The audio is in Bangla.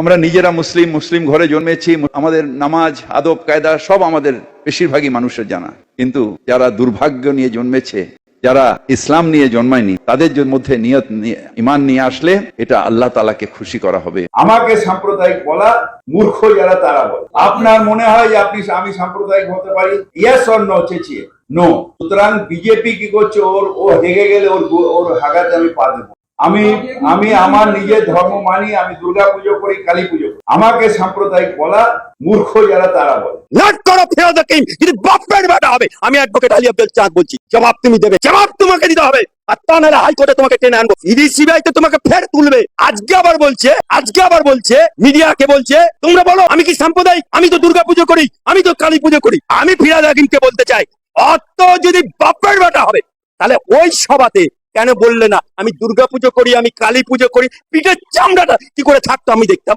আমরা নিজেরা মুসলিম মুসলিম ঘরে জন্মেছি আমাদের নামাজ, আদব, কায়দা সব আমাদের বেশিরভাগই মানুষের জানা। কিন্তু যারা দুর্ভাগ্য নিয়ে জন্মেছে, যারা ইসলাম নিয়ে জন্মায়নি, তাদের মধ্যে নিয়ত ইমান নিয়ে আসলে এটা আল্লাহ তালাকে খুশি করা হবে। আমাকে সাম্প্রদায়িক বলা মূর্খ যারা তারা বলে। আপনার মনে হয় আপনি আমি সাম্প্রদায়িক হতে পারি? ইয়েস নো চেঁচিয়ে। নো সুতরাং বিজেপি কি করছে? ওর ও হেগে গেলে ওর ওর হাগাতে আমি পা দেবো। আমি আমি আমার নিজের ধর্ম মানি, আমি দুর্গা পুজো করি কালী পুজো আমাকে সাম্প্রদায়িক বলা মূর্খ যারা, তারা বলে। আমি তোমাকে ফের তুলবে। আজকে আবার বলছে, আজকে আবার বলছে বলছে, তোমরা বলো, আমি কি সাম্প্রদায়িক? আমি তো দুর্গা পুজো করি, আমি তো কালী পুজো করি। আমি ফিরাদ হাকিমকে বলতে চাই, অত যদি বাপের বেটা হবে, তাহলে ওই সভাতে কেন বললে না? আমি দুর্গা পুজো করি, আমি কালী পুজো করি, পিঠের চামড়াটা কি করে থাকতো আমি দেখতাম।